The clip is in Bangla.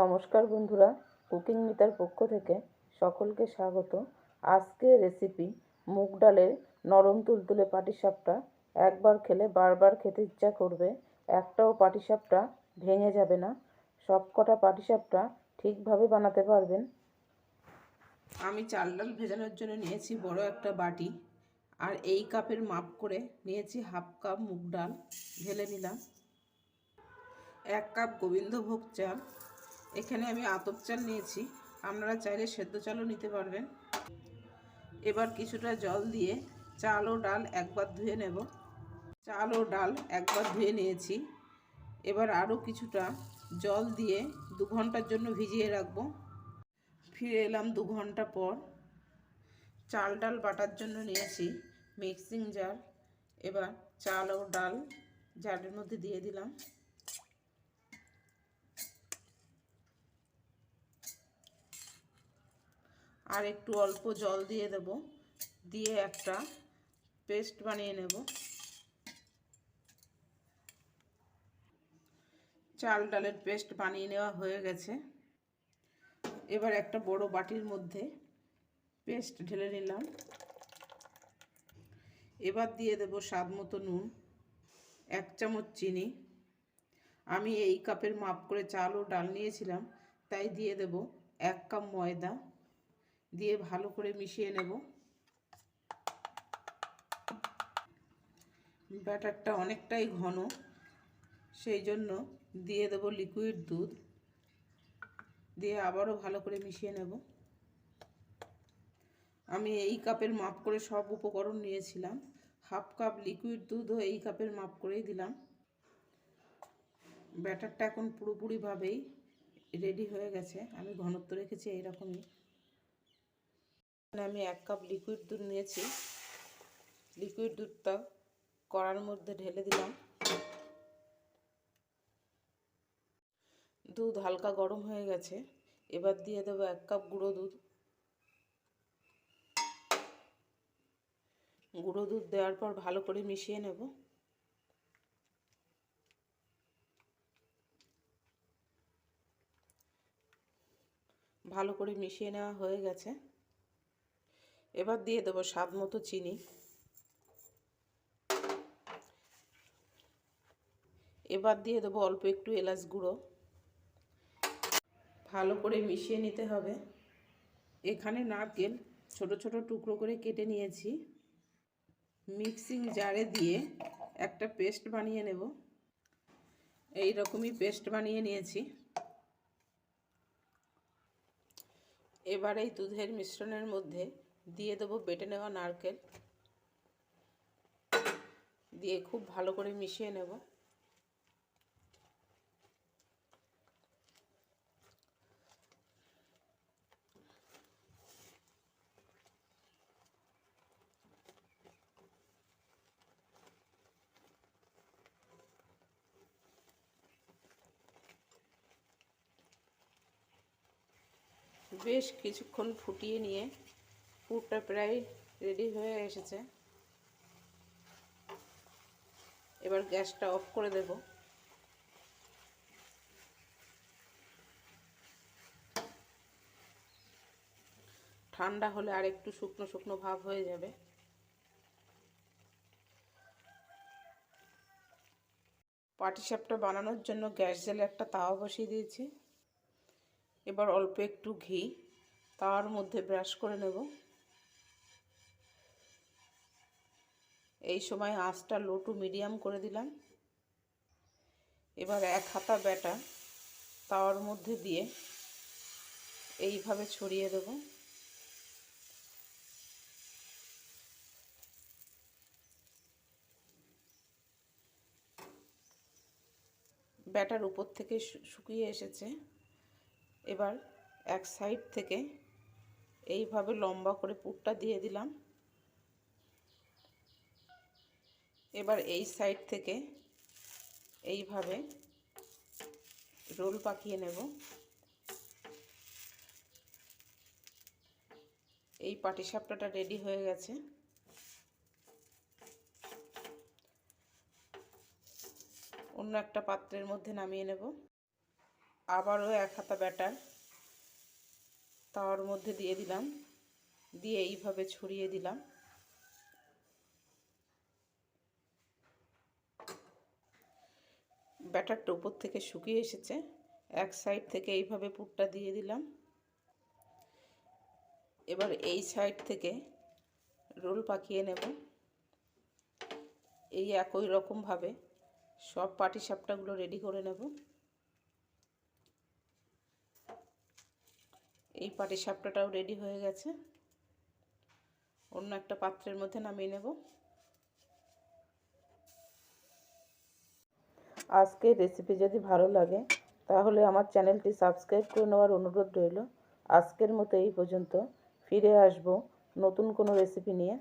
নমস্কার বন্ধুরা, কুকিং মিতার পক্ষ থেকে সকলকে স্বাগত। আজকে রেসিপি মুগ ডালের নরম তুলতুলে পাটিসাপটা একবার খেলে বারবার খেতে ইচ্ছা করবে, একটাও পাটিসাপটা ভেঙে যাবে না। সব কটা পাটিসাপটা ঠিকভাবে বানাতে পারবেন। আমি চাল ডাল ভেজানোর জন্য নিয়েছি বড় একটা বাটি, আর এই কাপের মাপ করে নিয়েছি হাফ কাপ মুগ ডাল, ঢেলে নিলাম। এক কাপ গোবিন্দভোগ চাল এখানে আমি আতপ চাল নিয়েছি। আপনারা চাইলে সেদ্ধ চালও নিতে পারবেন। এবার কিছুটা জল দিয়ে চাল ও ডাল একবার ধুয়ে নেব। চাল ও ডাল একবার ধুয়ে নিয়েছি। এবার আরও কিছুটা জল দিয়ে দু ঘণ্টার জন্য ভিজিয়ে রাখব। ফিরে এলাম দু ঘণ্টা পর। চাল ডাল বাটার জন্য নিয়েছি মিক্সিং জার। এবার চাল ও ডাল জারের মধ্যে দিয়ে দিলাম। আর একটু অল্প জল দিয়ে দেব। দিয়ে একটা পেস্ট বানিয়ে নেব। চাল ডালের পেস্ট বানিয়ে নেওয়া হয়ে গেছে। এবার একটা বড় বাটির মধ্যে পেস্ট ঢেলে নিলাম। এবার দিয়ে দেব স্বাদ মতো নুন, এক চামচ চিনি। আমি এই কাপের মাপ করে চাল ও ডাল নিয়েছিলাম, তাই দিয়ে দেব এক কাপ ময়দা। দিয়ে ভালো করে মিশিয়ে নেব। ব্যাটারটা অনেকটাই ঘন, সেই জন্য দিয়ে দেব লিকুইড দুধ। দিয়ে আবারও ভালো করে মিশিয়ে নেব। আমি এই কাপের মাপ করে সব উপকরণ নিয়েছিলাম। হাফ কাপ লিকুইড দুধও এই কাপের মাপ করেই দিলাম। ব্যাটারটা এখন পুরোপুরিভাবেই রেডি হয়ে গেছে। আমি ঘনত্ব রেখেছি এইরকমই। আমি এক কাপ লিকুইড দুধ নিয়েছি। লিকুইড দুধটা কড়ার মধ্যে ঢেলে দিলাম। দুধ হালকা গরম হয়ে গেছে। এবার দিয়ে দেবো এক কাপ গুঁড়ো দুধ। গুঁড়ো দুধ দেওয়ার পর ভালো করে মিশিয়ে নেব। ভালো করে মিশিয়ে নেওয়া হয়ে গেছে। এবার দিয়ে দেবো স্বাদ মতো চিনি। এবার দিয়ে দেবো অল্প একটু এলাচ গুঁড়ো। ভালো করে মিশিয়ে নিতে হবে। এখানে নারকেল ছোট ছোট টুকরো করে কেটে নিয়েছি। মিক্সিং জারে দিয়ে একটা পেস্ট বানিয়ে নেব। এই রকমই পেস্ট বানিয়ে নিয়েছি। এবার এই দুধের মিশ্রণের মধ্যে দিয়ে দেবো বেটে নেওয়া নারকেল। দিয়ে খুব ভালো করে মিশিয়ে নেব। বেশ কিছুক্ষণ ফুটিয়ে নিয়ে পুরটা প্রায় রেডি হয়ে এসেছে। এবার গ্যাসটা অফ করে দেব। ঠান্ডা হলে আর একটু শুকনো শুকনো ভাব হয়ে যাবে। পাটিসাপটা বানানোর জন্য গ্যাস জেলে একটা তাওয়া বসিয়ে দিয়েছি। এবার অল্প একটু ঘি, তাওয়ার মধ্যে ব্রাশ করে নেব। এই সময় আঁচটা লো টু মিডিয়াম করে দিলাম। এবার এক হাতা ব্যাটা তাওয়ার মধ্যে দিয়ে এইভাবে ছড়িয়ে দেব। ব্যাটার উপর থেকে শুকিয়ে এসেছে। এবার এক সাইড থেকে এইভাবে লম্বা করে পুরটা দিয়ে দিলাম। এবার এই সাইড থেকে এইভাবে রোল পাকিয়ে নেব। এই পাটিসাপটাটা রেডি হয়ে গেছে। অন্য একটা পাত্রের মধ্যে নামিয়ে নেব। আবারও এক হাতা ব্যাটার তাওয়ার মধ্যে দিয়ে দিলাম। দিয়ে এইভাবে ছড়িয়ে দিলাম। ব্যাটারটা উপর থেকে শুকিয়ে এসেছে। এক সাইড থেকে এইভাবে পুরটা দিয়ে দিলাম। এবার এই সাইড থেকে রোল পাকিয়ে নেব। এই একই রকমভাবে সব পাটিসাপটাগুলো রেডি করে নেব। এই পাটিসাপটাটাও রেডি হয়ে গেছে। অন্য একটা পাত্রের মধ্যে নামিয়ে নেব। আজকের রেসিপি যদি ভালো লাগে, তাহলে আমার চ্যানেলটি সাবস্ক্রাইব করে নেওয়ার অনুরোধ রইল। আজকের মতো এই পর্যন্ত। ফিরে আসব নতুন কোনো রেসিপি নিয়ে।